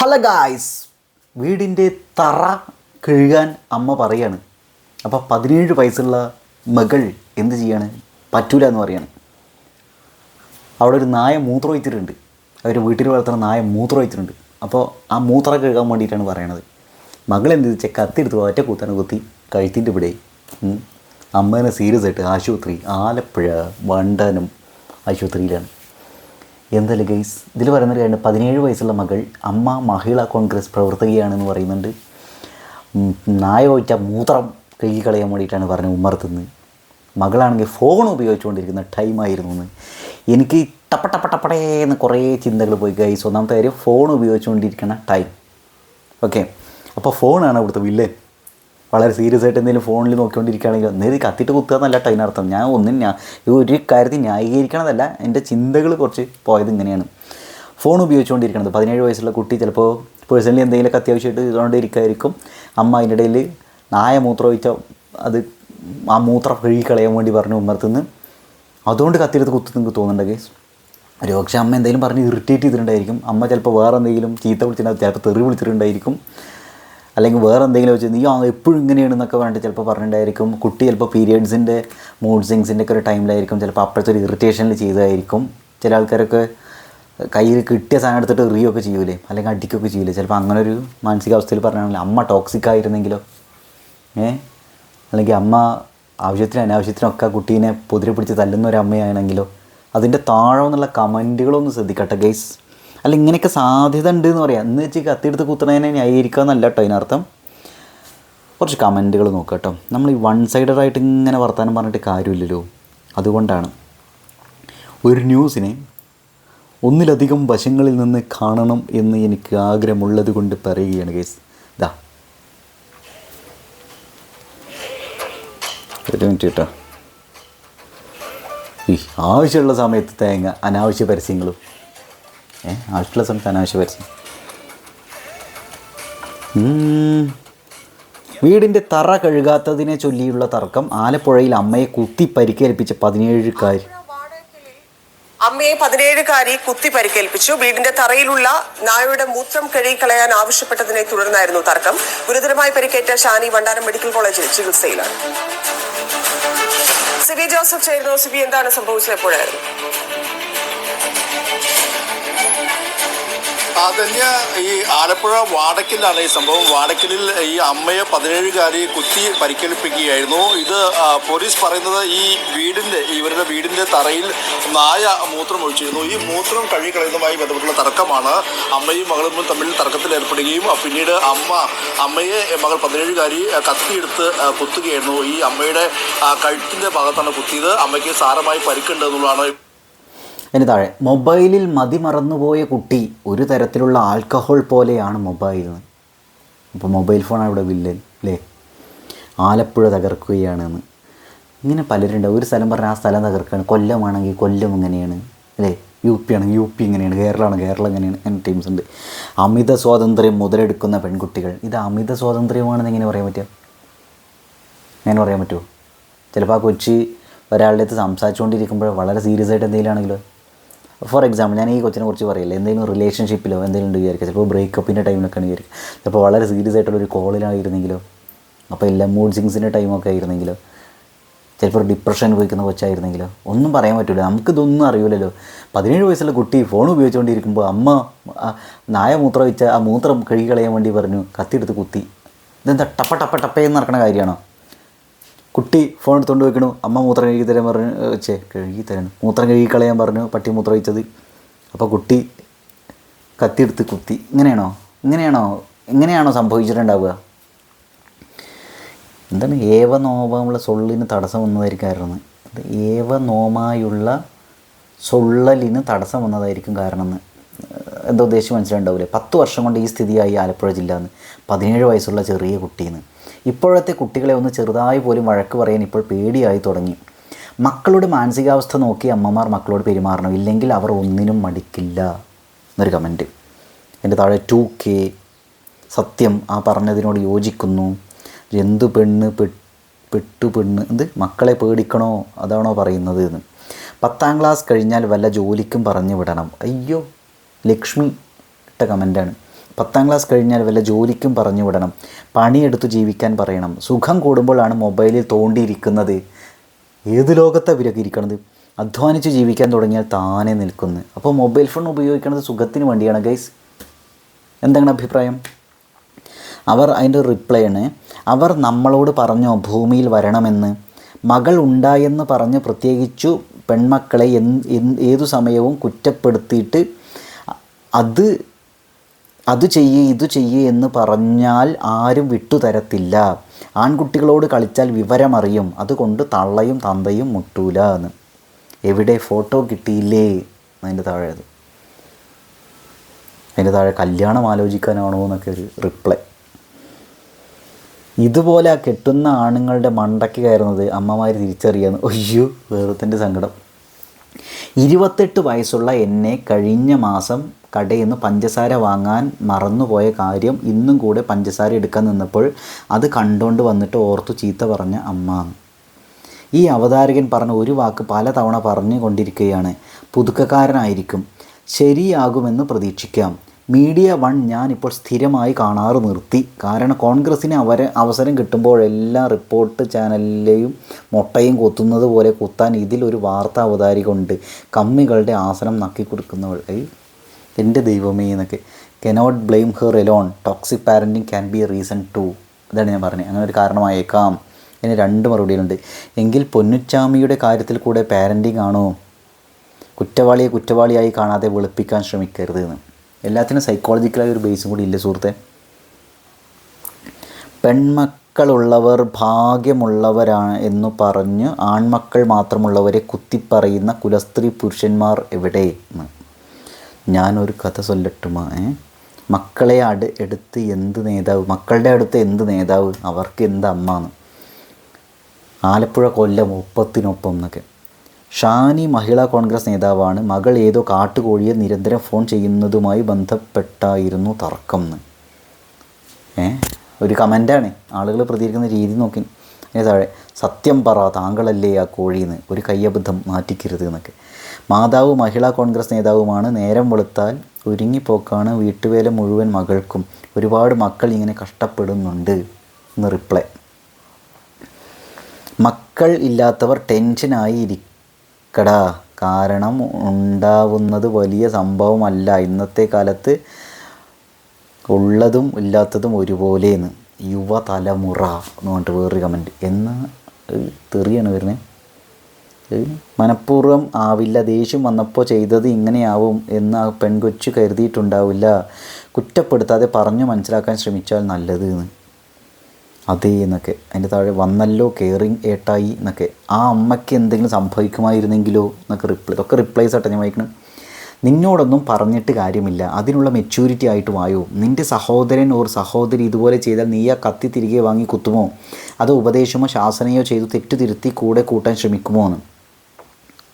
Hello guys വീടിന്റെ തറ കഴുകാൻ അമ്മ പറയാണ്. അപ്പോൾ പതിനേഴ് വയസ്സുള്ള മകൾ എന്ത് ചെയ്യാണ്? പറ്റൂല എന്ന് പറയാണ്. അവിടെ ഒരു നായ മൂത്രം ഒഴിച്ചിട്ടുണ്ട്. അവർ വീട്ടിൽ വളർത്തുന്ന നായ മൂത്രം ഒഴിച്ചിട്ടുണ്ട്. അപ്പോൾ ആ മൂത്ര കഴുകാൻ വേണ്ടിയിട്ടാണ് പറയണത്. മകൾ എന്ത് വെച്ചാൽ കത്തിയെടുത്ത് ഒറ്റ കൂത്താണ് കുത്തി കഴുത്തിന്റെ ഇവിടെ. അമ്മേനെ സീരിയസ് ആയിട്ട് ആശുപത്രി ആലപ്പുഴ വണ്ടനം ആശുപത്രിയിലാണ്. എന്തായാലും ഗൈസ് ഇതിൽ പറയുന്നൊരു കാര്യം പതിനേഴ് വയസ്സുള്ള മകൾ അമ്മ മഹിളാ കോൺഗ്രസ് പ്രവർത്തകയാണെന്ന് പറയുന്നുണ്ട്. നായ ഒഴിച്ച മൂത്രം കഴുകി കളയാൻ വേണ്ടിയിട്ടാണ് പറഞ്ഞത് ഉമ്മർത്തുന്നത് മകളാണെങ്കിൽ ഫോൺ ഉപയോഗിച്ചുകൊണ്ടിരിക്കുന്ന ടൈമായിരുന്നു എന്ന്. എനിക്ക് ടപ്പ കുറേ ചിന്തകൾ പോയി ഗൈസ് ഒന്നാമത്തെ കാര്യം ഫോൺ ഉപയോഗിച്ചുകൊണ്ടിരിക്കുന്ന ടൈം ഓക്കെ അപ്പോൾ ഫോണാണ് അവിടുത്തെ വില്ലൻ വളരെ സീരിയസ് ആയിട്ട് എന്തെങ്കിലും ഫോണിൽ നോക്കിക്കൊണ്ടിരിക്കുകയാണെങ്കിൽ നേരെ കത്തിട്ട് കുത്തുക എന്നല്ല കേട്ടോ അതിനർത്ഥം. ഞാൻ ഒന്നും ഞാൻ ഒരു കാര്യത്തിൽ ന്യായീകരിക്കണതല്ല എന്റെ ചിന്തകൾ കുറച്ച് പോയത് ഇങ്ങനെയാണ്. ഫോൺ ഉപയോഗിച്ചുകൊണ്ടിരിക്കണത്. പതിനേഴ് വയസ്സുള്ള കുട്ടി ചിലപ്പോൾ പേഴ്സണലി എന്തെങ്കിലുമൊക്കെ അത്യാവശ്യമായിട്ട് ഇതുകൊണ്ടിരിക്കുമായിരിക്കും. അമ്മ അതിന്റെ ഇടയിൽ നായ മൂത്രമൊഴിച്ച അത് ആ മൂത്രം കഴുകി കളയാൻ വേണ്ടി പറഞ്ഞു ഉമ്മർത്തുനിന്ന് അതുകൊണ്ട് കത്തിയെടുത്ത് കുത്തു നിങ്ങൾക്ക് തോന്നുന്നുണ്ട് കേസ് ഒരു പക്ഷേ അമ്മ എന്തെങ്കിലും പറഞ്ഞ് ഇറിറ്റേറ്റ് ചെയ്തിട്ടുണ്ടായിരിക്കും. അമ്മ ചിലപ്പോൾ വേറെ എന്തെങ്കിലും ചീത്ത വിളിച്ചിട്ടുണ്ടാവും. ചിലപ്പോൾ തെറി വിളിച്ചിട്ടുണ്ടായിരിക്കും. അല്ലെങ്കിൽ വേറെ എന്തെങ്കിലും വെച്ച് നീ ആ എപ്പോഴും ഇങ്ങനെയാണെന്നൊക്കെ പറഞ്ഞിട്ട് ചിലപ്പോൾ പറഞ്ഞിട്ടുണ്ടായിരിക്കും. കുട്ടി ചിലപ്പോൾ പീരിയഡ്സിന്റെ മൂഡ് സിങ്സിന്റെ ഒക്കെ ഒരു ടൈമിലായിരിക്കും ചിലപ്പോൾ അപ്പോഴത്തെ ഒരു ഇറിറ്റേഷനിൽ ചെയ്തതായിരിക്കും. ചില ആൾക്കാരൊക്കെ കയ്യിൽ കിട്ടിയ സാധനം എടുത്തിട്ട് എറിയൊക്കെ ചെയ്യൂലേ? അല്ലെങ്കിൽ അടിക്കുകയൊക്കെ ചെയ്യൂലേ? ചിലപ്പോൾ അങ്ങനെ ഒരു മാനസികാവസ്ഥയിൽ പറഞ്ഞാണെങ്കിൽ അമ്മ ടോക്സിക് ആയിരുന്നെങ്കിലോ? ഏ? അല്ലെങ്കിൽ അമ്മ ആവശ്യത്തിനും അനാവശ്യത്തിനൊക്കെ കുട്ടീനെ പൊതിരെ പിടിച്ച് തല്ലുന്ന ഒരു അമ്മയാണെങ്കിലോ? അതിന്റെ താഴെ എന്നുള്ള കമന്റുകളൊന്ന് ശ്രദ്ധിക്കട്ടെ ഗൈസ് അല്ല ഇങ്ങനെയൊക്കെ സാധ്യത ഉണ്ട് എന്ന് പറയാം. എന്ന് വെച്ച് കത്തിയെടുത്ത് കുത്തുന്നതിനെ ന്യായീകരിക്കുക എന്നല്ല കേട്ടോ അതിനർത്ഥം. കുറച്ച് കമന്റുകൾ നോക്കുക കേട്ടോ. നമ്മൾ ഈ വൺ സൈഡഡായിട്ട് ഇങ്ങനെ വർത്താനം പറഞ്ഞിട്ട് കാര്യമില്ലല്ലോ. അതുകൊണ്ടാണ്. ഒരു ന്യൂസിനെ ഒന്നിലധികം വശങ്ങളിൽ നിന്ന് കാണണം എന്ന് എനിക്ക് ആഗ്രഹമുള്ളത് കൊണ്ട് പറയുകയാണ് കേസ് ഇതാ കേട്ടോ. ഈ ആവശ്യമുള്ള സമയത്ത് തേങ്ങ അനാവശ്യ പരസ്യങ്ങളും. ആവശ്യമുള്ള സമയത്ത് അനാവശ്യ പരസ്യം വീടിന്റെ തറ കഴുകാത്തതിനെ ചൊല്ലിയുള്ള തർക്കം ആലപ്പുഴയിൽ അമ്മയെ കുത്തി പരിക്കേൽപ്പിച്ച പതിനേഴുകാരി. അമ്മയെ പതിനേഴുകാരി കുത്തി പരിക്കേൽപ്പിച്ചു. വീടിന്റെ തറയിലുള്ള നായയുടെ മൂത്രം കഴുകിക്കളയാൻ ആവശ്യപ്പെട്ടതിനെ തുടർന്നായിരുന്നു തർക്കം. ഗുരുതരമായി പരിക്കേറ്റ ഷാനി വണ്ടാനം മെഡിക്കൽ കോളേജിൽ ചികിത്സയിലാണ്. സിബി ജോസഫ് ചേരുന്നു. സിബി എന്താണ് സംഭവിച്ചത് എപ്പോഴായിരുന്നു? അതന്യ ഈ ആലപ്പുഴ വാടക്കിലാണ് ഈ സംഭവം. വാടക്കലിൽ ഈ അമ്മയെ പതിനേഴുകാരി കുത്തി പരിക്കേൽപ്പിക്കുകയായിരുന്നു. ഇത് പോലീസ് പറയുന്നത് ഈ വീടിന്റെ ഇവരുടെ വീടിന്റെ തറയിൽ നായ മൂത്രം ഒഴിച്ചിരുന്നു. ഈ മൂത്രം കഴുകിക്കളയുന്നതുമായി ബന്ധപ്പെട്ടുള്ള തർക്കമാണ് അമ്മയും മകളും തമ്മിൽ തർക്കത്തിൽ ഏർപ്പെടുകയും പിന്നീട് അമ്മ അമ്മയെ മകൾ പതിനേഴുകാരി കത്തിയെടുത്ത് കുത്തുകയായിരുന്നു. ഈ അമ്മയുടെ കഴുത്തിന്റെ ഭാഗത്താണ് കുത്തിയത്. അമ്മയ്ക്ക് സാരമായി പരിക്കുണ്ട് എന്നുള്ളതാണ് അതിന് താഴെ മൊബൈലിൽ മതി മറന്നുപോയ കുട്ടി ഒരു തരത്തിലുള്ള ആൽക്കഹോൾ പോലെയാണ് മൊബൈൽ. അപ്പോൾ മൊബൈൽ ഫോണാണ് ഇവിടെ വില്ലൻ അല്ലേ ആലപ്പുഴ തകർക്കുകയാണെന്ന്. ഇങ്ങനെ പലരുണ്ട്. ഒരു സ്ഥലം പറഞ്ഞാൽ ആ സ്ഥലം തകർക്കുകയാണ് കൊല്ലമാണെങ്കിൽ കൊല്ലം ഇങ്ങനെയാണ് അല്ലേ യു പി ആണെങ്കിൽ യു പി ഇങ്ങനെയാണ് കേരളമാണ് കേരളം ഇങ്ങനെയാണ്. അങ്ങനെ ടീംസ് ഉണ്ട്. അമിത സ്വാതന്ത്ര്യം മുതലെടുക്കുന്ന പെൺകുട്ടികൾ. ഇത് അമിത സ്വാതന്ത്ര്യമാണെന്ന് എങ്ങനെ പറയാൻ പറ്റുക? അങ്ങനെ പറയാൻ പറ്റുമോ ചിലപ്പോൾ ആ കൊച്ചി ഒരാളുടെ അടുത്ത് സംസാരിച്ചുകൊണ്ടിരിക്കുമ്പോൾ വളരെ സീരിയസ് ആയിട്ട് എന്തെങ്കിലും ആണെങ്കിലോ? ഫോർ എക്സാമ്പിൾ ഞാൻ ഈ കൊച്ചിനെ കുറിച്ച് പറയില്ല. എന്തെങ്കിലും റിലേഷൻഷിപ്പിലോ എന്തെങ്കിലും ഉണ്ട് വിചാരിക്കുക. ചിലപ്പോൾ ബ്രേക്കപ്പിന്റെ ടൈമിലൊക്കെ വിചാരിക്കുക. ചിലപ്പോൾ വളരെ സീരിയസ് ആയിട്ടുള്ള ഒരു കോളിലായിരുന്നെങ്കിലോ അപ്പോൾ എല്ലാ മൂഡ് സിങ്സിന്റെ ടൈമൊക്കെ ആയിരുന്നെങ്കിലോ ചിലപ്പോൾ ഡിപ്രഷൻ അനുഭവിക്കുന്ന കൊച്ചായിരുന്നെങ്കിലോ ഒന്നും പറയാൻ പറ്റില്ല നമുക്കിതൊന്നും അറിയില്ലല്ലോ പതിനേഴ് വയസ്സുള്ള കുട്ടി ഫോൺ ഉപയോഗിച്ചുകൊണ്ടിരിക്കുമ്പോൾ അമ്മ നായ മൂത്രം വെച്ച ആ മൂത്രം കഴുകി കളയാൻ വേണ്ടി പറഞ്ഞു കത്തിയെടുത്ത് കുത്തി. ഇതെന്താ ടപ്പ ടപ്പ ടപ്പയെന്ന് നടക്കുന്ന കാര്യമാണോ? കുട്ടി ഫോൺ എടുത്തുകൊണ്ട് വെക്കണു അമ്മ മൂത്രം കഴുകി തരാൻ പറഞ്ഞു. ചേ കഴുകി തരണം. മൂത്രം കഴുകി കളയാൻ പറഞ്ഞു. പട്ടി മൂത്രം ഒഴിച്ചത്. അപ്പോൾ കുട്ടി കത്തിയെടുത്ത് കുത്തി. ഇങ്ങനെയാണോ? ഇങ്ങനെയാണോ? ഇങ്ങനെയാണോ സംഭവിച്ചിട്ടുണ്ടാവുക? എന്താണ് ഏവ നോമുള്ള സൊള്ളിന് തടസ്സം വന്നതായിരിക്കും കാരണം ഏവ നോമായുള്ള സൊള്ളലിന് തടസ്സം വന്നതായിരിക്കും കാരണം എന്ന് എന്താ ഉദ്ദേശിച്ച് മനസ്സിലുണ്ടാവില്ലേ പത്ത് വർഷം കൊണ്ട് ഈ സ്ഥിതിയായി ആലപ്പുഴ ജില്ല എന്ന് പതിനേഴ് വയസ്സുള്ള ചെറിയ കുട്ടിയെന്ന് ഇപ്പോഴത്തെ കുട്ടികളെ ഒന്ന് ചെറുതായി പോലും വഴക്ക് പറയാൻ ഇപ്പോൾ പേടിയായി തുടങ്ങി. മക്കളുടെ മാനസികാവസ്ഥ നോക്കി അമ്മമാർ മക്കളോട് പെരുമാറണം. ഇല്ലെങ്കിൽ അവർ ഒന്നിനും മടിക്കില്ല. എന്നൊരു കമന്റ് എന്റെ താഴെ ടു കെ സത്യം ആ പറഞ്ഞതിനോട് യോജിക്കുന്നു. എന്തു പെണ്ണ് പെട്ടു പെണ്ണ് എന്ത്? മക്കളെ പേടിക്കണോ? അതാണോ പറയുന്നത് എന്ന്. പത്താം ക്ലാസ് കഴിഞ്ഞാൽ വല്ല ജോലിക്കും പറഞ്ഞു വിടണം. അയ്യോ ലക്ഷ്മി ഇട്ട കമന്റാണ് പത്താം ക്ലാസ് കഴിഞ്ഞാൽ വല്ല ജോലിക്കും പറഞ്ഞു വിടണം. പണിയെടുത്ത് ജീവിക്കാൻ പറയണം. സുഖം കൂടുമ്പോഴാണ് മൊബൈലിൽ തോണ്ടിയിരിക്കുന്നത്. ഏത് ലോകത്തെ വിലകിരിക്കണത് അധ്വാനിച്ച് ജീവിക്കാൻ തുടങ്ങിയാൽ താനെ നിൽക്കുന്നു. അപ്പോൾ മൊബൈൽ ഫോൺ ഉപയോഗിക്കുന്നത് സുഖത്തിന് വേണ്ടിയാണ് ഗൈസ് എന്താണ് അഭിപ്രായം? അവർ അതിന്റെ റിപ്ലൈ ആണ് അവർ നമ്മളോട് പറഞ്ഞോ ഭൂമിയിൽ വരണമെന്ന്. മകൾ ഉണ്ടായെന്ന് പറഞ്ഞ് പ്രത്യേകിച്ചു പെൺമക്കളെ ഏതു സമയവും കുറ്റപ്പെടുത്തിയിട്ട് അത് അത് ചെയ്യേ ഇത് ചെയ്യേ എന്ന് പറഞ്ഞാൽ ആരും വിട്ടുതരത്തില്ല. ആൺകുട്ടികളോട് കളിച്ചാൽ വിവരമറിയും. അതുകൊണ്ട് തള്ളയും തന്തയും മുട്ടൂല എന്ന്. എവിടെ ഫോട്ടോ കിട്ടിയില്ലേ? അതിന്റെ താഴെ അത് അതിന്റെ താഴെ കല്യാണം ആലോചിക്കാനാണോ എന്നൊക്കെ ഒരു റിപ്ലൈ. ഇതുപോലെ ആ കെട്ടുന്ന ആണുങ്ങളുടെ മണ്ടയ്ക്ക് കയറുന്നത് അമ്മമാർ തിരിച്ചറിയാന്ന്. അയ്യോ വേറത്തിന്റെ സങ്കടം. ഇരുപത്തെട്ട് വയസ്സുള്ള എന്നെ കഴിഞ്ഞ മാസം കടയിൽ നിന്ന് പഞ്ചസാര വാങ്ങാൻ മറന്നുപോയ കാര്യം ഇന്നും കൂടെ പഞ്ചസാര എടുക്കാൻ നിന്നപ്പോൾ അത് കണ്ടുകൊണ്ട് വന്നിട്ട് ഓർത്തു ചീത്ത പറഞ്ഞ അമ്മ. ഈ അവതാരകൻ പറഞ്ഞ ഒരു വാക്ക് പല തവണ പറഞ്ഞു കൊണ്ടിരിക്കുകയാണ് പുതുക്കക്കാരനായിരിക്കും. ശരിയാകുമെന്ന് പ്രതീക്ഷിക്കാം. മീഡിയ വൺ ഞാനിപ്പോൾ സ്ഥിരമായി കാണാറ് നിർത്തി. കാരണം കോൺഗ്രസ്സിന് അവരെ അവസരം കിട്ടുമ്പോഴെല്ലാം റിപ്പോർട്ട് ചാനലിലെയും മുട്ടയും കൊത്തുന്നത് പോലെ കുത്താൻ ഇതിലൊരു വാർത്താ അവതാരിക ഉണ്ട് കമ്മികളുടെ ആസനം നക്കി കൊടുക്കുന്നവൾ. ഏയ് എന്റെ ദൈവമേ എന്നൊക്കെ. Cannot blame her alone toxic parenting can be a reason too ഇതാണ് ഞാൻ പറഞ്ഞത്. അങ്ങനെ ഒരു കാരണമായേക്കാം. ഇതിന് രണ്ട് മറുപടികളുണ്ട്. എങ്കിൽ പൊന്നുച്ചാമിയുടെ കാര്യത്തിൽ കൂടെ പാരന്റിങ് ആണോ? കുറ്റവാളിയെ കുറ്റവാളിയായി കാണാതെ വെളുപ്പിക്കാൻ ശ്രമിക്കരുത് എന്ന്. എല്ലാത്തിനും സൈക്കോളജിക്കലായ ഒരു ബേസും കൂടി ഇല്ല സുഹൃത്തെ? പെൺമക്കളുള്ളവർ ഭാഗ്യമുള്ളവരാണ് എന്ന് പറഞ്ഞ് ആൺമക്കൾ മാത്രമുള്ളവരെ കുത്തിപ്പറയുന്ന കുലസ്ത്രീ പുരുഷന്മാർ എവിടെ? ഞാനൊരു കഥ ചൊല്ലട്ടുമാ ഏ? മക്കളെ അട് എടുത്ത് എന്ത് നേതാവ്? മക്കളുടെ അടുത്ത് എന്ത് നേതാവ്? അവർക്ക് എന്ത് അമ്മാന്ന്? ആലപ്പുഴ കൊല്ലം ഒപ്പത്തിനൊപ്പം എന്നൊക്കെ. ഷാനി മഹിളാ കോൺഗ്രസ് നേതാവാണ്. മകൾ ഏതോ കാട്ടുകോഴിയെ നിരന്തരം ഫോൺ ചെയ്യുന്നതുമായി ബന്ധപ്പെട്ടായിരുന്നു തർക്കം എന്ന്. ഏ? ഒരു കമന്റാണ്. ആളുകൾ പ്രതികരിക്കുന്ന രീതി നോക്കി. അതിന് താഴെ സത്യം പറ താങ്കളല്ലേ ആ കോഴിന്ന് ഒരു കയ്യബദ്ധം മാറ്റിക്കരുത് എന്നൊക്കെ. മാതാവ് മഹിളാ കോൺഗ്രസ് നേതാവുമാണ്. നേരം വെളുത്താൽ ഒരുങ്ങിപ്പോക്കാണ് വീട്ടുവേല മുഴുവൻ മകൾക്കും. ഒരുപാട് മക്കൾ ഇങ്ങനെ കഷ്ടപ്പെടുന്നുണ്ട് എന്ന് റിപ്ലൈ. മക്കൾ ഇല്ലാത്തവർ ടെൻഷനായി ഇരിക്കടാ കാരണം ഉണ്ടാവുന്നത് വലിയ സംഭവമല്ല. ഇന്നത്തെ കാലത്ത് ഉള്ളതും ഇല്ലാത്തതും ഒരുപോലെയെന്ന്. യുവതലമുറ എന്ന് പറഞ്ഞിട്ട് വേറൊരു കമന്റ് എന്ന തെറിയാണ് വരുന്നത് മനഃപൂർവം ആവില്ല ദേഷ്യം വന്നപ്പോൾ ചെയ്തത് ഇങ്ങനെയാവും എന്ന് ആ പെൺകൊച്ചു കരുതിയിട്ടുണ്ടാവില്ല. കുറ്റപ്പെടുത്താതെ പറഞ്ഞു മനസ്സിലാക്കാൻ ശ്രമിച്ചാൽ നല്ലത് എന്ന്. അതേ എന്നൊക്കെ. അതിന്റെ താഴെ വന്നല്ലോ കെയറിങ് ഏട്ടായി എന്നൊക്കെ. ആ അമ്മയ്ക്ക് എന്തെങ്കിലും സംഭവിക്കുമായിരുന്നെങ്കിലോ എന്നൊക്കെ റിപ്ലൈ ഇതൊക്കെ റിപ്ലൈസ് ആട്ടെ ഞാൻ വായിക്കണം. നിന്നോടൊന്നും പറഞ്ഞിട്ട് കാര്യമില്ല. അതിനുള്ള മെച്യൂരിറ്റി ആയിട്ട് വായോ. നിന്റെ സഹോദരൻ ഓർ സഹോദരി ഇതുപോലെ ചെയ്താൽ നീ ആ കത്തി തിരികെ വാങ്ങി കുത്തുമോ? അതോ ഉപദേശമോ ശാസനയോ ചെയ്തു തെറ്റു തിരുത്തി കൂടെ കൂട്ടാൻ ശ്രമിക്കുമോ എന്ന്.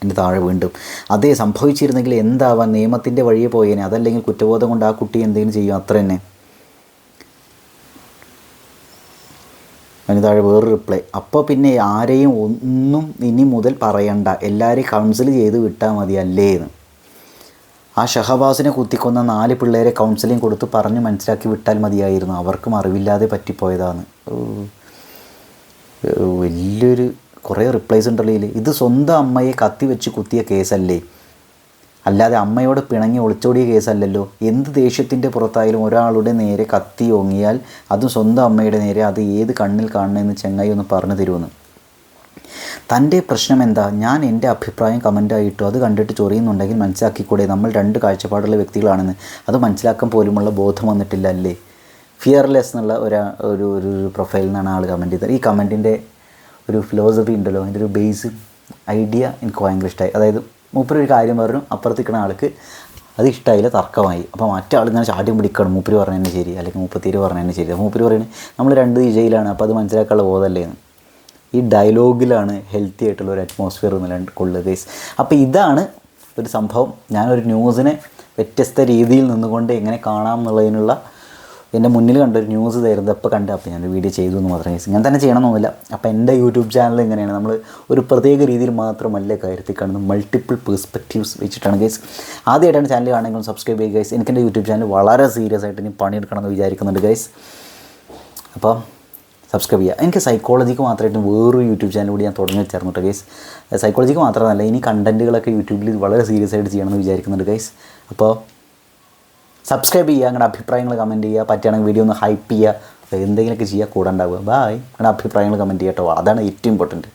എന്റെ താഴെ വീണ്ടും അതേ സംഭവിച്ചിരുന്നെങ്കിൽ എന്താവാൻ? നിയമത്തിന്റെ വഴിയെ പോയേനെ. അതല്ലെങ്കിൽ കുറ്റബോധം കൊണ്ട് ആ കുട്ടി എന്തെങ്കിലും ചെയ്യും? അത്ര തന്നെ അതിന് താഴെ വേറൊരു റിപ്ലൈ അപ്പോൾ പിന്നെ ആരെയും ഒന്നും ഇനി മുതൽ പറയണ്ട. എല്ലാവരെയും കൗൺസിൽ ചെയ്ത് വിട്ടാൽ മതി അല്ലേ എന്ന്. ആ ഷഹബാസിനെ കുത്തിക്കൊന്ന നാല് പിള്ളേരെ കൗൺസിലിംഗ് കൊടുത്ത് പറഞ്ഞ് മനസ്സിലാക്കി വിട്ടാൽ മതിയായിരുന്നു. അവർക്കും അറിവില്ലാതെ പറ്റിപ്പോയതാണ് വലിയൊരു കുറേ റിപ്ലൈസ് ഉണ്ടല്ലോ ഇത് സ്വന്തം അമ്മയെ കത്തി വെച്ച് കുത്തിയ കേസല്ലേ അല്ലാതെ അമ്മയോട് പിണങ്ങി ഒളിച്ചോടിയ കേസല്ലല്ലോ. എന്ത് ദേഷ്യത്തിന്റെ പുറത്തായാലും ഒരാളുടെ നേരെ കത്തി ഓങ്ങിയാൽ അതും സ്വന്തം അമ്മയുടെ നേരെ അത് ഏത് കണ്ണിൽ കാണണമെന്ന് ചെങ്ങായി ഒന്ന് പറഞ്ഞു തരുമെന്ന്. തന്റെ പ്രശ്നം എന്താ? ഞാൻ എന്റെ അഭിപ്രായം കമന്റായിട്ടു അത് കണ്ടിട്ട് ചൊറിയുന്നുണ്ടെങ്കിൽ മനസ്സിലാക്കിക്കൂടെ? നമ്മൾ രണ്ട് കാഴ്ചപ്പാടുള്ള വ്യക്തികളാണെന്ന്. അത് മനസ്സിലാക്കാൻ പോലുമുള്ള ബോധം വന്നിട്ടില്ല അല്ലേ? ഫിയർലെസ് എന്നുള്ള ഒരു ഒരു ഒരു പ്രൊഫൈലിൽ നിന്നാണ് ആൾ കമന്റ് ചെയ്തത്. ഈ കമന്റിന്റെ ഒരു ഫിലോസഫി ഉണ്ടല്ലോ. അതിന്റെ ഒരു ബേസ് ഐഡിയ എനിക്ക് ഭയങ്കര ഇഷ്ടമായി അതായത് മൂപ്പര് ഒരു കാര്യം പറഞ്ഞു അപ്പുറത്ത് നിൽക്കുന്ന ആൾക്ക് അത് ഇഷ്ടമായില്ല തർക്കമായി. അപ്പോൾ മറ്റേ ആൾ ഇങ്ങനെ ചാടിയും പിടിക്കണം. മൂപ്പര് പറഞ്ഞതന്നെ ശരി അല്ലെങ്കിൽ മുപ്പത്തിര് പറഞ്ഞതന്നെ ശരി. മൂപ്പര് പറയുന്നത് നമ്മൾ രണ്ട് ദിശയിലാണ് അപ്പോൾ അത് മനസ്സിലാക്കാനുള്ള ബോധമല്ലേ? എന്ന്. ഈ ഡയലോഗിലാണ് ഹെൽത്തി ആയിട്ടുള്ള ഒരു അറ്റ്മോസ്ഫിയർ നിലകൊണ്ട് കൊള്ളുക അപ്പോൾ ഇതാണ് ഒരു സംഭവം. ഞാനൊരു ന്യൂസിനെ വ്യത്യസ്ത രീതിയിൽ നിന്നുകൊണ്ട് എങ്ങനെ കാണാം എന്നുള്ളതിനുള്ള എന്റെ മുന്നിൽ കണ്ടൊരു ന്യൂസ് തരുന്നത് അപ്പോൾ കണ്ട്? അപ്പോൾ ഞാൻ വീഡിയോ ചെയ്തു എന്ന് മാത്രമേ ഞാൻ തന്നെ ചെയ്യണമെന്നൊന്നുമില്ല. അപ്പോൾ എന്റെ യൂട്യൂബ് ചാനൽ എങ്ങനെയാണ് നമ്മൾ ഒരു പ്രത്യേക രീതിയിൽ മാത്രമല്ല കാര്യത്തിൽ കാണുന്നത്. മൾട്ടിപ്പിൾ പേഴ്സ്പെക്റ്റീവ്സ് വെച്ചിട്ടാണ് ഗൈസ് ആദ്യമായിട്ടാണ് ചാനൽ കാണുമെങ്കിലും സബ്സ്ക്രൈബ് ചെയ്യുക ഗൈസ് എനിക്ക് എന്റെ യൂട്യൂബ് ചാനൽ വളരെ സീരിയസ് ആയിട്ട് ഇനി പണിയെടുക്കണമെന്ന് വിചാരിക്കുന്നുണ്ട് ഗൈസ് അപ്പം സബ്സ്ക്രൈബ് ചെയ്യുക. എനിക്ക് സൈക്കോളജിക്ക് മാത്രമായിട്ട് വേറൊരു യൂട്യൂബ് ചാനൽ കൂടി ഞാൻ തുടങ്ങി വെച്ചായിരുന്നു ഗൈസ് സൈക്കോളജിക്ക് മാത്രമല്ല ഇനി കണ്ടന്റുകളൊക്കെ യൂട്യൂബിൽ വളരെ സീരിയസ് ആയിട്ട് ചെയ്യണമെന്ന് വിചാരിക്കുന്നുണ്ട് ഗൈസ് അപ്പോൾ സബ്സ്ക്രൈബ് ചെയ്യുക നിങ്ങളുടെ അഭിപ്രായങ്ങൾ കമന്റ് ചെയ്യുക. പറ്റുകയാണെങ്കിൽ വീഡിയോ ഒന്ന് ഹൈപ്പ് ചെയ്യുക. എന്തെങ്കിലുമൊക്കെ ചെയ്യുക കൂടെ ഉണ്ടാവുക. ബായ് നിങ്ങളുടെ അഭിപ്രായങ്ങൾ കമന്റ് ചെയ്യട്ടോ അതാണ് ഏറ്റവും ഇമ്പോർട്ടന്റ്